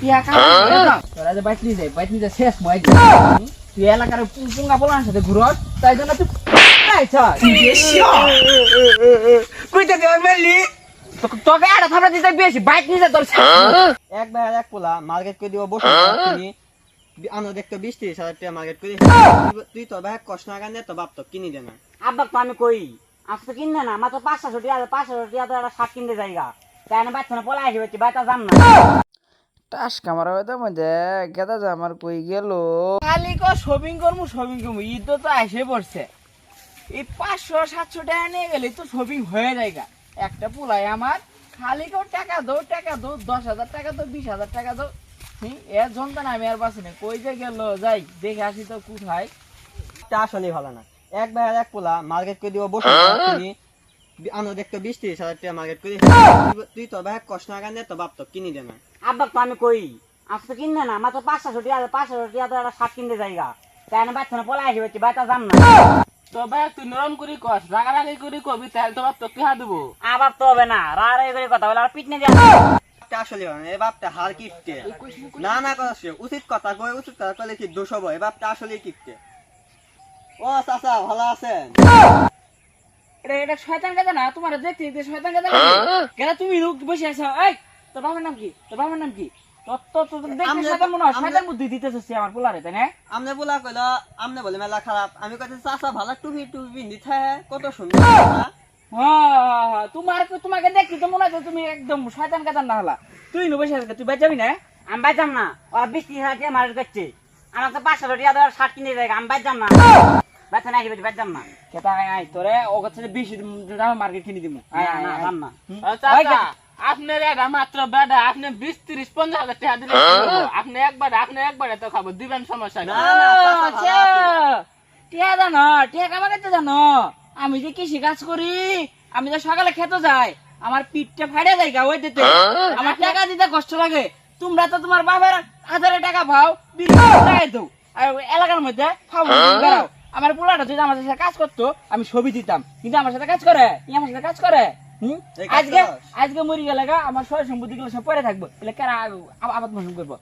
টিয়া কামা তোরা যে বাইক নিয়ে যাই বাইক নিয়ে শেষ মই তুই এলাকার পুঙ্গা পোলার সাথে ঘুরস তাই জন্য তুই কইতে দেওয়া মেলি? তোকে একটা থাপড়া দিতে বেশি বাইক নিয়ে যা তোর এক ভাই আর এক পোলা মার্কেট করে দিব বসে তুমি। আমরা দেখতো বিশ তিরিশ হাজার টাকা মার্কেট করে তুই তোর ভাই কষ্ট না কান্দে তো বাপ তো কিনি দে না। আব্বা তো আমি কই আজ তো কিনবে না মাত্র পাঁচশো একটা শার্ট কিনতে যাইগা। তাই না বাচ্চা না পলাই আসবে বাচ্চা যান না। টাস কামারা হয়তো মধ্যে গেদা যে আমার কই গেল? খালি কো শপিং করমু শপিং করমু। ঈদ তো আসে পড়ছে। এই পাঁচশো সাতশো টাকা নিয়ে গেলে তো শপিং হয়ে যায় একটা পুলাই আমার খালি কেউ টাকা দো টাকা দো দশ হাজার টাকা দো বিশ হাজার টাকা দো হুম, এর যন্ত্রণা আমি আর বাসি না। কই যে গেল যাই দেখে আসি তো কোথায়। তা আসলে ভালো না। এক ভাই এক পোলা মার্কেট করে দিব বসে তুমি। আমরা দেখতো বিশ তিরিশ হাজার টাকা মার্কেট করে তুই তোর ভাই কষ্ট না কান্দে তো বাপ তো কিনি দে না। আব্বা তো আমি কই আজ তো কিনবে না মাত্র পাঁচশো ছুটি আছে পাঁচশো ছুটি আছে একটা শার্ট কিনতে যাইগা। তাই না বাচ্চা না পলাই আসবে বাচ্চা যান না। তো ভাই তুই নরম করি কস রাগারাগি করি কবি তাহলে তোমার তো কি দেবো। আবার তো হবে না রাড়াই করে কথা বলে আর পিটনে দিয়া আসলে এ বাপটা হার কিপটে। না না কথা উচিত কথা কই উচিত কথা কইলে কি দোষ হবে? এ বাপটা আসলে কিপটে। ও চাচা ভালো আছেন? এটা এটা শয়তান গাদা না তোমার দেখতে দেখতে শয়তান গাদা কেন তুমি লোক বসে আছো এই! তোর বাবার নাম কি? তোর বাবার নাম কি? কত সুন্দর তোমার তোমাকে তো মনে তুমি একদম শয়তান না হলা। তুই নো বসে তুই না? আমি না। মার্কেট করছে আমার তো পাঁচশো ছুটি আছে শার্ট কিনতে যাইগা আমি বাচ্চাম না। বাচ্চা না আসবে না। কেতা আয় আয় তোরে? ও কাছে বেশি দামে মার্কেট কিনে দিমু। আয় আয় না, না। আপনার এটা মাত্র বেডা আপনি বিশ তিরিশ পঞ্চাশ হাজার টাকা দিলে আপনি একবার আপনি একবার এত খাব দিবেন সমস্যা আচ্ছা। টিয়া জানো টিয়া কামাকে জানো? আমি যে কৃষি কাজ করি আমি যে সকালে খেতে যাই। আমার পিঠটা ফাড়ে যায় গা ওই দিতে আমার টাকা দিতে কষ্ট লাগে। তোমরা তো তোমার বাবার হাজারে টাকা পাও টাকা দাও। আর এলাকার মধ্যে খাও বেড়াও। আমার পোলাটা যদি আমার সাথে কাজ করতো আমি ছবি দিতাম। কিন্তু আমার সাথে কাজ করে আমার সাথে কাজ করে। আজকে আজকে মরি গেলে গা আমার সয় সম্পত্তি গুলো সব পরে থাকব। এলে কারা আবাদ মোশন করব?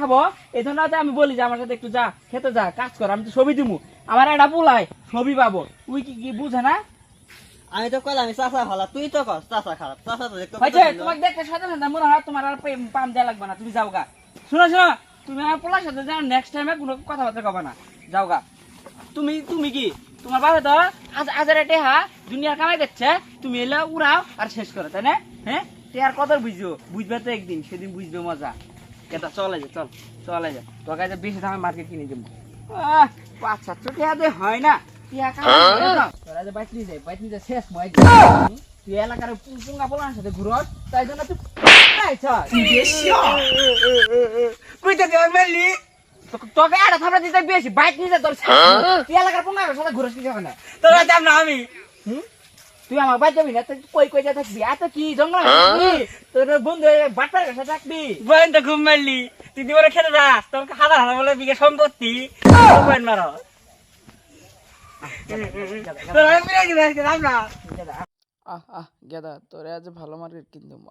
খাব? এই ধরনের আমি বলি যে আমার সাথে একটু যা খেতে যা কাজ কর আমি তো ছবি দিমু। আমার একটা পোলাই ছবি পাবো। তুই কি কি বুঝে না? আমি তো কইলাম চাচা ভালো তুই তো কস চাচা খারাপ চাচা তো দেখতে হয়েছে তোমাকে দেখতে সাথে সাথে মনে হয় তোমার আর পাম দেওয়া লাগবে না তুমি যাও গা। শোনো শোনো তুমি আমার পোলার সাথে যাও নেক্সট টাইমে কোনো কথাবার্তা কবে না। যাও গা। তুমি তুমি কি? তোমার বাবা তো আজ হাজারে টেহা দুনিয়ার কামাই দিচ্ছে তুমি এলে উড়াও আর শেষ করো তাই না? হ্যাঁ? টেহার কদর বুঝছ বুঝবে? তো একদিন সেদিন বুঝবে মজা। কেতা চলে যা চল চলে যা। তোর কাছে বেশি দামে মার্কেট কিনে দেবো। পাঁচ সাতশো টেহা দিয়ে হয় না। তুই এলাকার পুঙ্গা পোলার সাথে ঘুরস তাই জন্য তুই কইতে দেওয়া মেলি তোকে একটা থাপড়া দিতে বেশি বাইক নিয়ে যা তোর তুই এলাকার পুঙ্গার সাথে ঘুরস কিছু না তোর যাব না আমি। হুম? তুই আমার বাইক যাবি না? তুই কই কই যা থাকবি? এত কি জঙ্গল তোর বন্ধু বাটার কাছে থাকবি? বইন তো ঘুম মারলি। তুই দিবরে খেতে যাস তোর হাজার হাজার বলে বিঘা সম্পত্তি। বইন মারো তোর আমি মিলে গেছে না আহ আহ গেদা তোরে আজ ভালো মার্কেট কিনতাম